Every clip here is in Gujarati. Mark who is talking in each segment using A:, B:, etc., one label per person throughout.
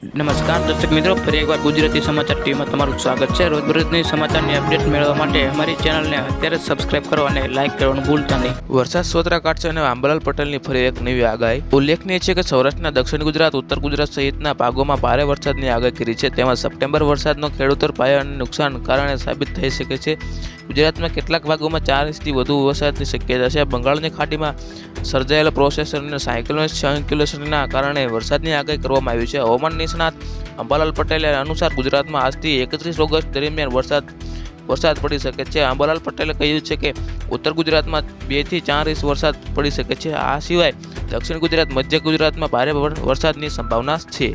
A: નમસ્કાર, દર્શક મિત્રો, ફરી એકવાર ગુજરાતી સમાચાર ટીવીમાં તમારું સ્વાગત છે. રોજબરોજની સમાચારની અપડેટ મેળવવા માટે અમારી ચેનલને અત્યારે સબસ્ક્રાઇબ કરો અને લાઇક કરવાનું ભૂલતા નહીં.
B: વરસાદ સોતરા કાઢશે અને આંબાલાલ પટેલની ફરી એક નવી આગાહી. ઉલ્લેખનીય છે કે સૌરાષ્ટ્રના દક્ષિણ ગુજરાત, ઉત્તર ગુજરાત સહિતના ભાગોમાં ભારે વરસાદની આગાહી કરી છે. તેમાં સપ્ટેમ્બર વરસાદનો ખેડૂતો પાયા અને નુકસાન કારણે સાબિત થઈ શકે છે. ગુજરાતમાં કેટલાક ભાગોમાં ચાર ઇંચથી વધુ વરસાદની શક્યતા છે. બંગાળની ખાડીમાં સર્જાયેલા પ્રોસેસર અને સાયક્લોન સર્ક્યુલેશનના કારણે વરસાદની આગાહી કરવામાં આવી છે. હવામાન નિષ્ણાત અંબાલાલ પટેલે અનુસાર ગુજરાતમાં આજથી એકત્રીસ ઓગસ્ટ દરમિયાન વરસાદ વરસાદ પડી શકે છે. અંબાલાલ પટેલે કહ્યું છે કે ઉત્તર ગુજરાતમાં બેથી ચાર ઇંચ વરસાદ પડી શકે છે. આ સિવાય દક્ષિણ ગુજરાત, મધ્ય ગુજરાતમાં ભારે વરસાદની સંભાવના છે.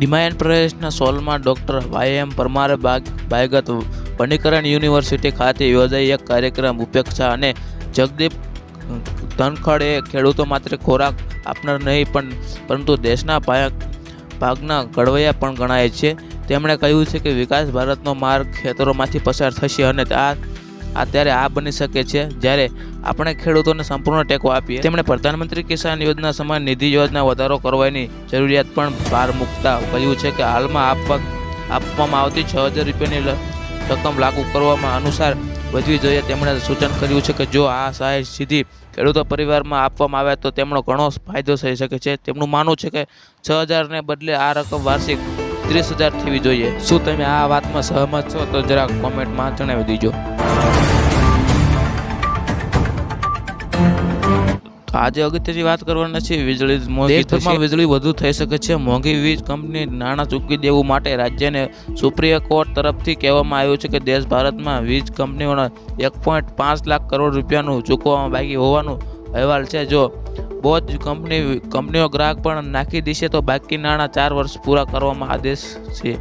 B: ડિમાયન પ્રદેશના સોલમાં ડૉક્ટર વાય એમ પરમારે બાયગત વનીકરણ યુનિવર્સિટી ખાતે યોજાઈ એક કાર્યક્રમ, ઉપેક્ષા અને જગદીપ ધનખડે ખેડૂતો માત્ર ખોરાક આપનાર નહીં પણ, પરંતુ દેશના પાયા ભાગના ઘડવૈયા પણ ગણાય છે. તેમણે કહ્યું છે કે વિકાસ ભારતનો માર્ગ ખેતરોમાંથી પસાર થશે અને આ આ ત્યારે આ બની શકે છે. જ્યારે આપણે ખેડૂતોને સંપૂર્ણ ટેકો આપીએ, તેમણે પ્રધાનમંત્રી કિસાન યોજના સમાન નિધિ યોજના વધારો કરવાની જરૂરિયાત પણ ભાર મૂકતા કહ્યું છે કે હાલમાં આપવા, આપવામાં આવતી છ હજાર રૂપિયાની રકમ લાગુ કરવામાં અનુસાર વધવી જોઈએ. તેમણે સૂચન કર્યું છે કે જો આ સહાય સીધી ખેડૂતો પરિવારમાં આપવામાં આવે તો તેમનો ઘણો ફાયદો થઈ શકે છે. તેમનું માનવું છે કે છ હજારને બદલે આ રકમ વાર્ષિક ત્રીસ હજાર થવી જોઈએ. શું તમે આ વાતમાં સહમત છો? તો જરાક કોમેન્ટમાં જણાવી દીજો. તો આજે અગત્યની વાત કરવાના છે વીજળી. મોંઘી દેશભરમાં વીજળી વધુ થઈ શકે છે. મોંઘી વીજ કંપની નાણાં ચૂકવી દેવું માટે રાજ્યને સુપ્રીમ કોર્ટ તરફથી કહેવામાં આવ્યું છે કે દેશ ભારતમાં વીજ કંપનીઓના એક પોઈન્ટ પાંચ લાખ કરોડ રૂપિયાનું ચૂકવવામાં બાકી હોવાનું અહેવાલ છે. જો બહુ જ કંપની કંપનીઓ ગ્રાહક પણ નાખી દેશે તો બાકી નાણાં ચાર વર્ષ પૂરા કરવામાં આદેશ છે.